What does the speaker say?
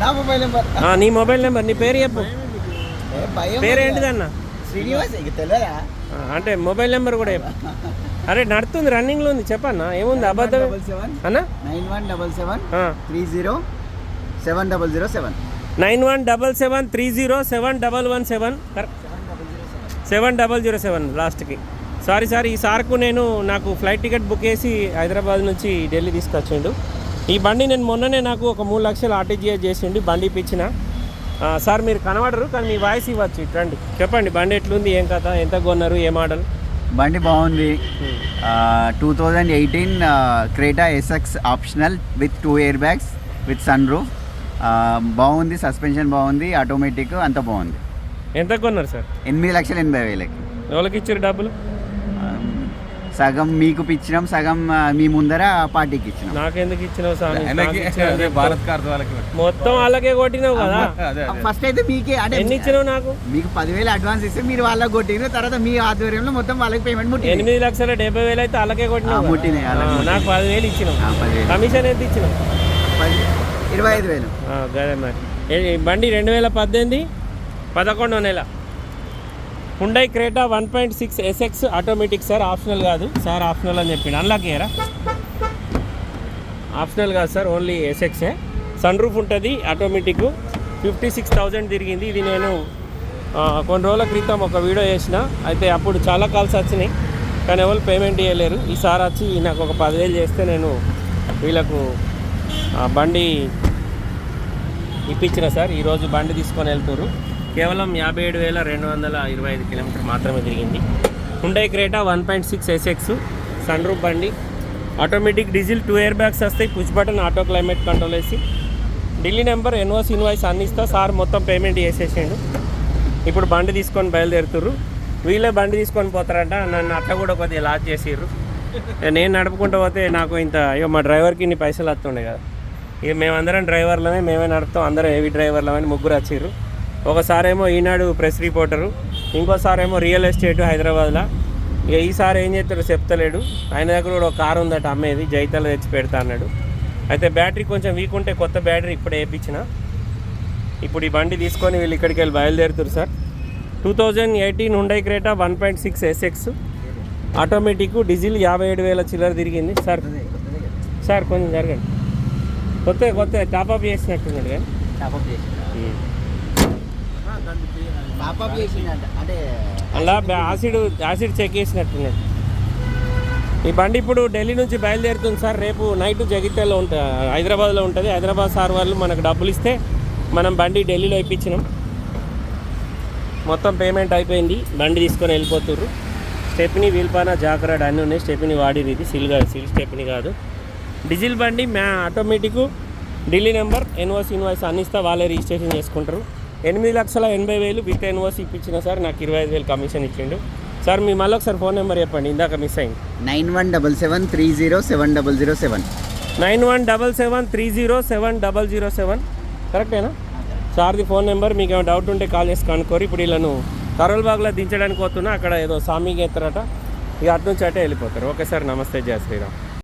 నా mobile number నీ mobile number నీ పేరు చెప్పు. ఏ భయం పేరు ఏంటిదన్న? శ్రీనివాస్ తెలియదా అంటే మొబైల్ నెంబర్ కూడా చెప్పు. అరే నడుతుంది రన్నింగ్లో ఉంది చెప్పన్న? ఏముంది అబద్ధం? అన్న? Nine one double seven. Three zero seven double zero seven. Nine one double seven three zero seven double one seven. Seven double zero seven లాస్ట్కి. సారీ సార్ ఈ సార్కు నేను నాకు ఫ్లైట్ టికెట్ బుక్ చేసి హైదరాబాద్ నుంచి ఢిల్లీ తీసుకొచ్చిండు. ఈ బండి నేను మొన్ననే నాకు ఒక మూడు లక్షలు ఆర్టీజీఎస్ చేసిండు బండి ఇప్పించిన. సార్ మీరు కనబడరు కానీ మీ వాయిస్ ఇవ్వచ్చు ఇట్రండి. చెప్పండి బండి ఎట్లుంది ఏం కథ ఎంత కొన్నారు ఏ మోడల్? బండి బాగుంది. Two thousand eighteen Creta SX optional with two air bags with sun roof బాగుంది సస్పెన్షన్ బాగుంది ఆటోమేటిక్ అంతా బాగుంది. ఎంత కొన్నారు సార్? ఎనిమిది లక్షల ఎనభై వేలకి. ఎవరికి ఇచ్చారు డబ్బులు? సగం మీకు ఇచ్చినాం సగం మీ ముందర పార్టీకి ఇచ్చినాం. నాకెందుకు ఇచ్చినావు స్వామి? వాళ్ళకి మొత్తం వాళ్ళకే కొట్టినావు కదా? ఫస్ట్ అయితే మీకే అంటే ఎన్ని ఇచ్చినావు నాకు? మీకు పదివేలు అడ్వాన్స్ ఇస్తే మీరు వాళ్ళకి కొట్టిన తర్వాత మీ ఆధ్వర్యంలో మొత్తం వాళ్ళకి పేమెంట్ ముట్టింది. ఎనిమిది లక్షల డెబ్బై వేలు అయితే కొట్టినావు ఆ, కదా. ముట్టినాయి. నాకు పదివేలు ఇచ్చినావు. కమిషన్ ఎంత ఇచ్చినావు? పది ఇరవై ఐదు వేలు. ఆ, గదే మరి. బండి రెండు వేల పద్దెనిమిది? పదకొండో నెల. Hyundai Creta one point six SX automatic sir optional కాదు. సార్ ఆప్షనల్ అని చెప్పిండు. అన్లాక్ ఇయరా ఆప్షనల్ కాదు సార్ ఓన్లీ ఎస్ఎక్సే సన్ రూఫ్ ఉంటుంది ఆటోమేటిక్ ఫిఫ్టీ సిక్స్ థౌజండ్ తిరిగింది. ఇది నేను కొన్ని రోజుల క్రితం ఒక వీడియో చేసిన. అయితే అప్పుడు చాలా కాల్స్ వచ్చినాయి. కానీ ఎవరు పేమెంట్ చేయలేరు ఈసారి వచ్చి నాకు ఒక పదివేలు చేస్తే నేను వీళ్ళకు బండి ఇప్పించిన సార్ ఈరోజు బండి తీసుకొని వెళ్తున్నారు కేవలం యాభై ఏడు వేల రెండు వందల ఇరవై ఐదు కిలోమీటర్ మాత్రమే తిరిగింది. Hyundai Creta one point six SX sun roof బండి. Automatic diesel two air bags వస్తాయి. Push button auto climate control వేసి. ఢిల్లీ నెంబర్ ఎన్ఓస్ ఇన్వాయిస్ అందిస్తా. సార్ మొత్తం పేమెంట్ చేసేసిండు. ఇప్పుడు బండి తీసుకొని బయలుదేరుతుర్రు. వీళ్ళే బండి తీసుకొని పోతారంట. నన్ను అట్లా కూడా కొద్దిగా లాస్ చేసిర్రు. నేను నడుపుకుంటూ పోతే నాకు ఇంత అయ్యో మా డ్రైవర్కి ఇన్ని పైసలు వస్తుండే కదా. ఇక మేమందరం డ్రైవర్లమే మేమే నడుపుతాం. అందరం హెవీ డ్రైవర్లమని ముగ్గురు వచ్చిర్రు. ఒకసారేమో ఈనాడు ప్రెస్ రిపోర్టరు ఇంకోసారేమో రియల్ ఎస్టేట్ హైదరాబాద్లో. ఇక ఈసారి ఏం చేస్తాడో చెప్తలేడు. ఆయన దగ్గర కూడా ఒక కారు ఉందట అమ్మేది జైతల తెచ్చి పెడతా అన్నాడు. అయితే బ్యాటరీ కొంచెం వీక్ ఉంటే కొత్త బ్యాటరీ ఇప్పుడే వేయించిన. ఇప్పుడు ఈ బండి తీసుకొని వీళ్ళు ఇక్కడికి వెళ్ళి బయలుదేరుతారు sir. Two thousand eighteen Hyundai Creta one point six SX automatic diesel యాభై ఏడు వేల చిల్లర తిరిగింది. సార్ సార్ కొంచెం జరగండి. కొత్త కొత్త టాప్అప్ చేసినట్టున్నాడు కానీ టాప్అప్ చేసి అలా యాసిడ్ యాసిడ్ చెక్ చేసినట్టున్నాడు. ఈ బండి ఇప్పుడు ఢిల్లీ నుంచి బయలుదేరుతుంది సార్. రేపు నైట్ జగిత్యాలో ఉంటుంది హైదరాబాద్లో ఉంటుంది. హైదరాబాద్ సార్ వాళ్ళు మనకు డబ్బులు ఇస్తే మనం బండి ఢిల్లీలో ఇప్పించినాం. మొత్తం పేమెంట్ అయిపోయింది. బండి తీసుకొని వెళ్ళిపోతుర్రు. స్టెప్ని వీల్పాన జాగ్రత్త అన్నీ ఉన్నాయి. స్టెప్ని వాడిది ఇది. సిల్ కాదు సిల్ స్టెప్ని కాదు. డీజిల్ బండి మ్యా automatic Delhi number invoice invoice అన్ని ఇస్తా వాళ్ళే రిజిస్ట్రేషన్ చేసుకుంటారు. ఎనిమిది లక్షల ఎనభై వేలు విత్ ఎన్ఓసి ఇప్పించిన సార్ నాకు ఇరవై ఐదు వేలు కమిషన్ ఇచ్చిండు. సార్ మీ మళ్ళీ ఒకసారి ఫోన్ నెంబర్ చెప్పండి ఇందాక మిస్ అయింది. Nine one double seven three zero seven double zero seven. Nine one double seven three zero seven double zero seven. కరెక్టేనా? సార్ది ఫోన్ నెంబర్ మీకు ఏమైనా డౌట్ ఉంటే కాల్ చేసి కనుక్కోరు. ఇప్పుడు వీళ్ళను కరోల్బాగ్లో దించడానికి పోతున్నా అక్కడ ఏదో సామీకి ఎత్తారట ఇక అటు నుంచి అటే వెళ్ళిపోతారు. ఓకే సార్ నమస్తే జయ శ్రీరామ్.